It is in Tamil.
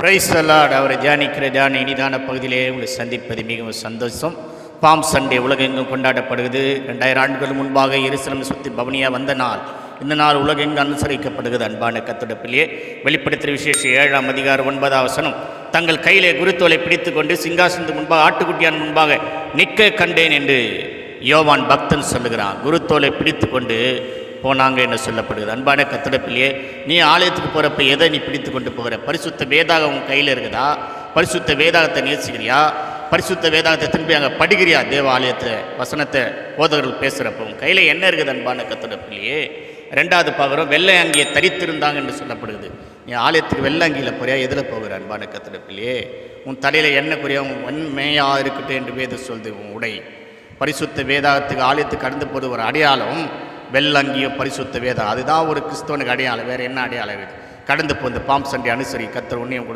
பிரைஸ் அல்லாட் அவரை தியானிக்கிற தியான இனிதான பகுதியிலே உங்களை சந்திப்பது மிகவும் சந்தோஷம். பாம் சண்டே உலகெங்கும் கொண்டாடப்படுகிறது. ரெண்டாயிரம் ஆண்டுகள் முன்பாக எருசலம் சுத்தி பவனியா வந்த நாள். இந்த நாள் உலகெங்கு அனுசரிக்கப்படுகிறது அன்பான கத்துடப்பிலே வெளிப்படுத்துகிற விசேஷ ஏழாம் அதிகாரம் ஒன்பதாம் வசனம். தங்கள் கையிலே குருத்தோலை பிடித்து கொண்டு சிங்காசனத்துக்கு முன்பாக ஆட்டுக்குட்டியான் முன்பாக நிற்க கண்டேன் என்று யோவான் பக்தன் சொல்லுகிறான். குருத்தோலை பிடித்து கொண்டு போனாங்க என்று சொல்லப்படுகிறது. அன்பான கத்திடப்பிலேயே நீ ஆலயத்துக்கு போகிறப்ப எதை நீ பிடித்து கொண்டு போகிற பரிசுத்த வேதாகம் உன் கையில் இருக்குதா? பரிசுத்த வேதாகத்தை நேசிக்கிறியா? பரிசுத்த வேதாகத்தை திரும்பி அங்கே படுகிறியா தேவ ஆலயத்தை வசனத்தை போதகர்கள் பேசுகிறப்ப உன் கையில் என்ன இருக்குது அன்பான கத்திடப்பிலேயே ரெண்டாவது பார்க்குறோம் வெள்ளை அங்கியை தரித்திருந்தாங்க என்று சொல்லப்படுகிறது. நீ ஆலயத்துக்கு வெள்ளை அங்கியில் போறியா? எதில் போகிற அன்பான கத்திடப்பிலேயே உன் தலையில் என்ன குறையா உன் வன்மையாக இருக்கட்டும் என்று வேத சொல்லுது உன் உடை. பரிசுத்த வேதாகத்துக்கு ஆலயத்துக்கு கடந்து போகிறது ஒரு அடையாளம் வெள்ளங்கிய பரிசுத்த வேதம். அதுதான் ஒரு கிறிஸ்தவனுக்கு அடையாளம். வேறு என்ன அடையாளம் கடந்து போந்து பாம் சண்டை அனுசரி கத்தர் உன்னையும்